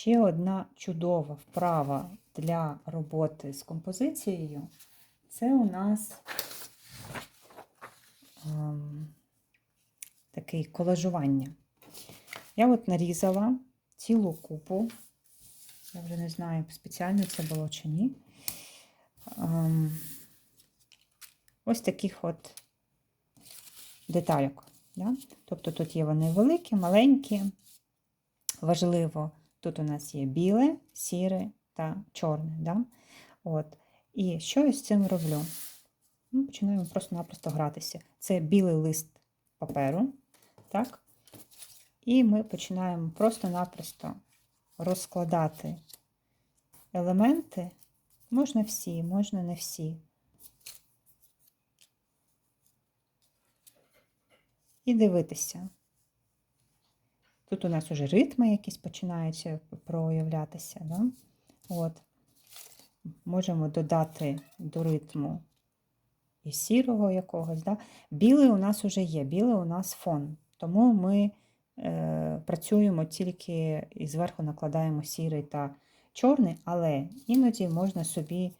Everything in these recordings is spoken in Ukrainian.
Ще одна чудова вправа для роботи з композицією це у нас ем, такий колажування. Я от нарізала цілу купу, я вже не знаю, спеціально це було чи ні. Ем, ось таких от детальок. Да? Тобто тут є вони великі, маленькі. Важливо, тут у нас є біле, сіре та чорне. Да? От. І що я з цим роблю? Ну, Починаємо просто-напросто гратися. Це білий лист паперу. Так? І ми починаємо просто-напросто розкладати елементи. Можна всі, можна не всі. І дивитися. Тут у нас уже ритми якісь починаються проявлятися. Да? От. Можемо додати до ритму і сірого якогось. Да? Білий у нас вже є, білий у нас фон. Тому ми е, працюємо тільки і зверху накладаємо сірий та чорний, але іноді можна собі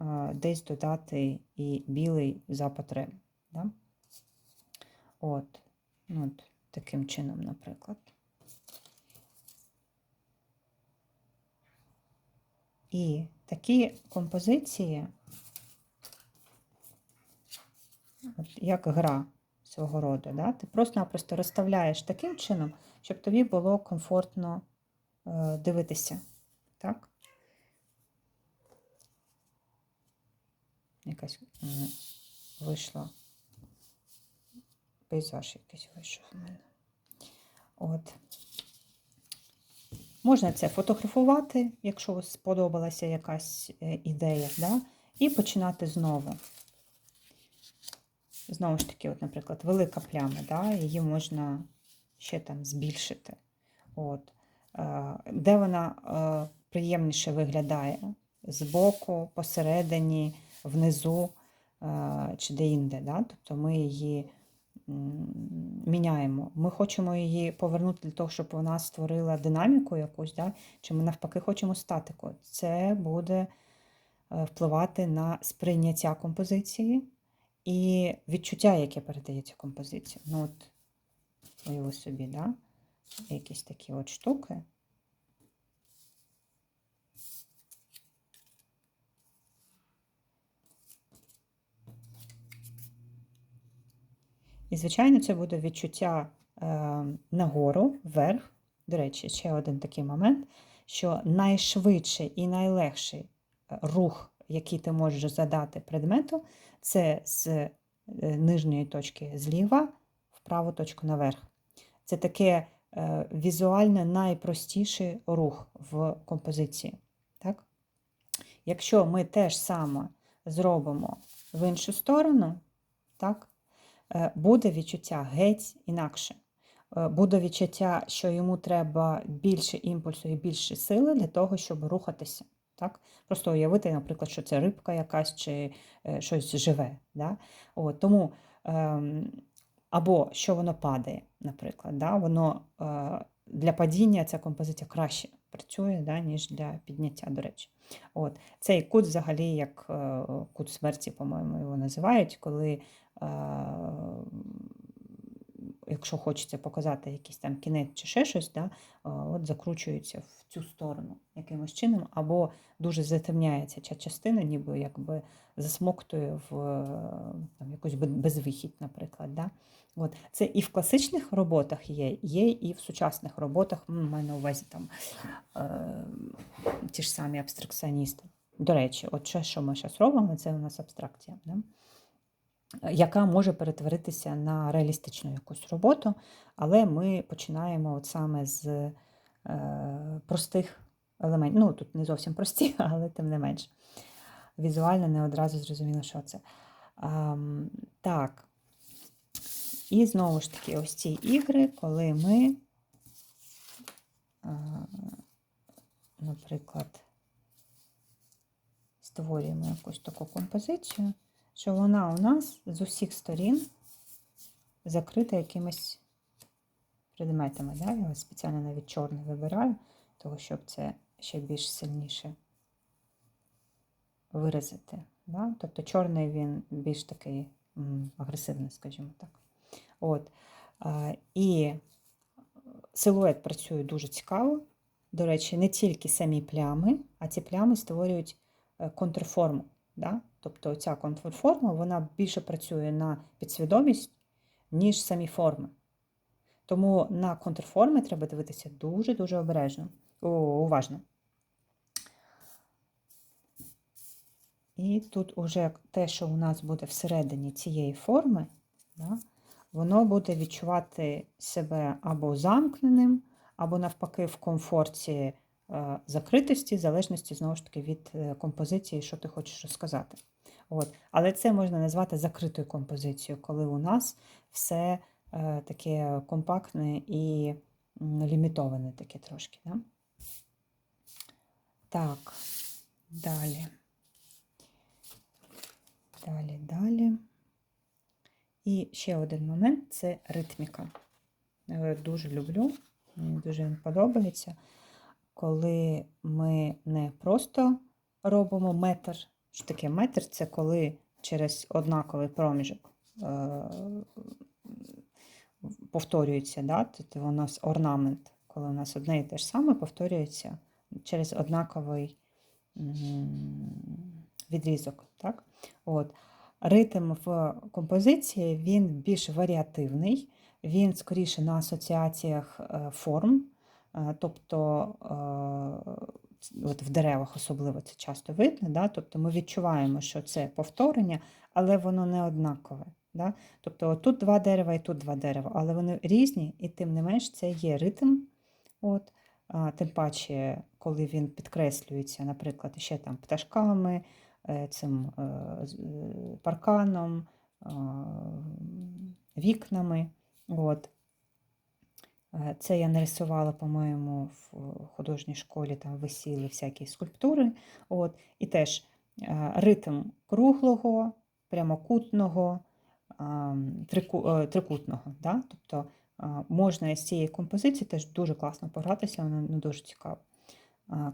е, десь додати і білий за потреби. Да? От. Ну, от таким чином, наприклад. І такі композиції, от як гра свого роду, да? ти просто-напросто розставляєш таким чином, щоб тобі було комфортно е, дивитися. Так? Якась вийшла пейзаж якийсь вийшов у мене. От. Можна це фотографувати, якщо сподобалася якась е, ідея, да? і починати знову. Знову ж таки, от, наприклад, велика пляма, да? її можна ще там збільшити. От. Е, Де вона е, приємніше виглядає? Збоку, посередині, внизу чи де-інде. Да? Тобто ми її міняємо. Ми хочемо її повернути для того, щоб вона створила динаміку якусь, да? чи ми навпаки хочемо статику. Це буде е, впливати на сприйняття композиції і відчуття, яке передається композиції. Ну, от, уяви собі, да? якісь такі от штуки. Звичайно, це буде відчуття е, нагору, вверх. До речі, ще один такий момент, що найшвидший і найлегший е, рух, який ти можеш задати предмету, це з е, нижньої точки зліва в праву точку наверх. Це таке візуально найпростіший рух в композиції. Так? Якщо ми теж саме зробимо в іншу сторону, так, буде відчуття геть інакше. Е, буде відчуття, що йому треба більше імпульсу і більше сили для того, щоб рухатися. Так? Просто уявити, наприклад, що це рибка якась чи е, щось живе. Да? От, Тому ем, або що воно падає, наприклад. Да? Воно для падіння ця композиція краще працює, да, ніж для підняття, до речі. От. Цей кут взагалі як кут смерті, по-моєму, його називають, коли якщо хочеться показати якийсь там кінець чи ще щось, да, от закручується в цю сторону якимось чином, або дуже затемняється ця частина, ніби якби засмоктує в там, якусь безвихідь, наприклад. Да. От. Це і в класичних роботах є, є і в сучасних роботах, маю на увазі там е, ті ж самі абстракціоністи. До речі, от що, що ми зараз робимо, це у нас абстракція. Да? Яка може перетворитися на реалістичну якусь роботу, але ми починаємо от саме з е, простих елементів. Ну, тут не зовсім прості, але тим не менш. Візуально не одразу зрозуміло, що це. А, так. І знову ж таки, ось ці ігри, коли ми, а, наприклад, створюємо якусь таку композицію що вона у нас з усіх сторін закрита якимись предметами. Да? Я спеціально навіть чорний вибираю, того, щоб це ще більш сильніше виразити. Да? Тобто чорний він більш такий агресивний, скажімо так. От. І силует працює дуже цікаво. До речі, не тільки самі плями, а ці плями створюють е, контрформу. Да? Тобто ця контрформа вона більше працює на підсвідомість, ніж самі форми. Тому на контрформи треба дивитися дуже-дуже обережно, уважно. І тут уже те, що у нас буде всередині цієї форми, да, воно буде відчувати себе або замкненим, або навпаки в комфорті закритості, в залежності знову ж таки від е, композиції, що ти хочеш розказати. От. Але це можна назвати закритою композицією, коли у нас все е, таке компактне і лімітоване таке трошки. Да? Так, далі. Далі, далі. І ще один момент це ритміка. Дуже люблю, мені дуже подобається, коли ми не просто робимо метр. Що таке метр? Це коли через однаковий проміжок е, повторюється, да? Тобто у нас орнамент, коли у нас одне і те ж саме повторюється через однаковий відрізок. Так? От. Ритм в композиції він більш варіативний, він скоріше на асоціаціях е, форм, тобто е, от в деревах особливо це часто видно. Да? Тобто ми відчуваємо, що це повторення, але воно не однакове. Да? Тобто тут два дерева і тут два дерева, але вони різні, і тим не менш це є ритм. От. Тим паче, коли він підкреслюється, наприклад, ще там пташками, е, цим е, е, парканом, вікнами. От. Е, Це я нарисувала, по-моєму, в художній школі там висіли всякі скульптури. От. І теж е, ритм круглого, прямокутного, е, трикутного. Да? Тобто можна з цієї композиції теж дуже класно погратися, воно ну, дуже цікаво.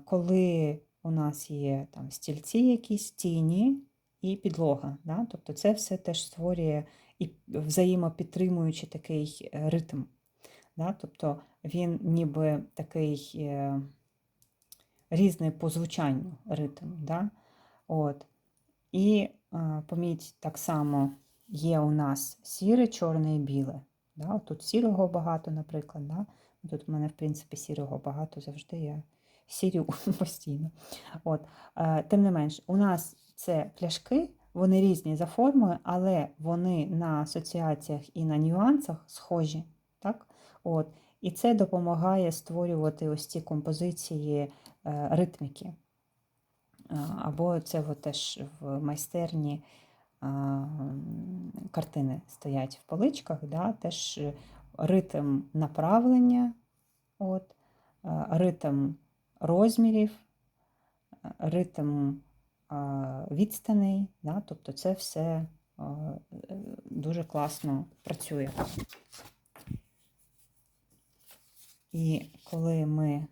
Коли у нас є там стільці, якісь тіні і підлога. Да? Тобто це все теж створює і взаємопідтримуючий такий е, ритм. Да? Тобто він ніби такий е, різний по звучанню ритм. Да? От. І е, поміть, так само є у нас сіре, чорне і біле. Да? Тут сірого багато, наприклад. Да? Тут у мене, в принципі, сірого багато завжди. Я сірю постійно. От. Е, Тим не менш, у нас це пляшки, вони різні за формою, але вони на асоціаціях і на нюансах схожі. Так? От. І це допомагає створювати ось ці композиції е, ритміки. Або це от теж в майстерні картини стоять в поличках, да, теж е, ритм направлення, от, ритм розмірів, ритм відстаней, да, тобто це все е, дуже класно працює. І коли ми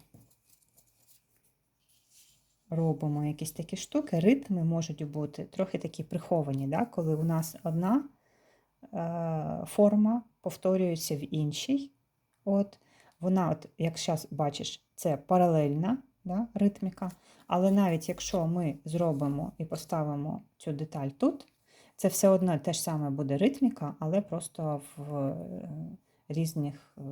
робимо якісь такі штуки, ритми можуть бути трохи такі приховані, да? коли у нас одна е, форма повторюється в іншій. От, вона, от, як зараз бачиш, це паралельна да, ритміка. Але навіть якщо ми зробимо і поставимо цю деталь тут, це все одно те ж саме буде ритміка, але просто в е, різних е,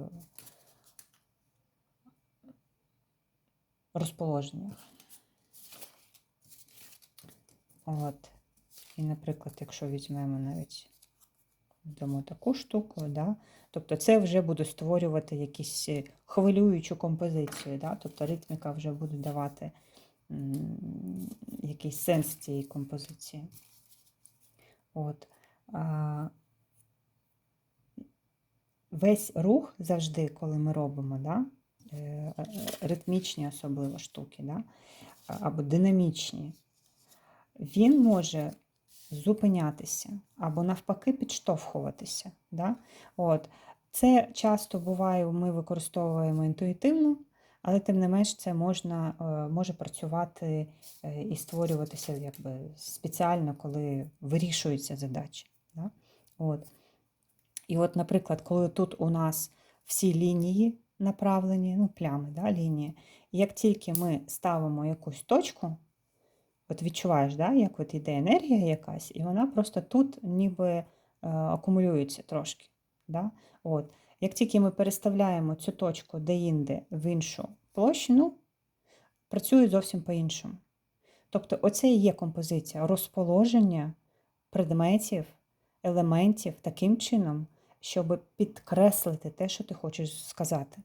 розположеннях. От. І, наприклад, якщо візьмемо навіть дамо таку штуку, да? тобто це вже буде створювати якісь е, хвилюючу композицію, да? тобто ритміка вже буде давати якийсь сенс цієї композиції. От. А, весь рух завжди, коли ми робимо, да? Е, е, ритмічні особливо штуки, да? або динамічні, він може зупинятися або навпаки підштовхуватися. Да? От. Це часто буває, ми використовуємо інтуїтивно, але тим не менш це можна, е, може працювати і створюватися якби спеціально, коли вирішуються задачі. Да? От. І от, наприклад, коли тут у нас всі лінії направлені, ну, плями, да, лінії, і як тільки ми ставимо якусь точку, от відчуваєш, да, як от іде енергія якась, і вона просто тут ніби е, акумулюється трошки. Да? От. Як тільки ми переставляємо цю точку де-інде в іншу площину, працює зовсім по-іншому. Тобто, оце і є композиція розположення предметів, елементів таким чином, щоб підкреслити те, що ти хочеш сказати.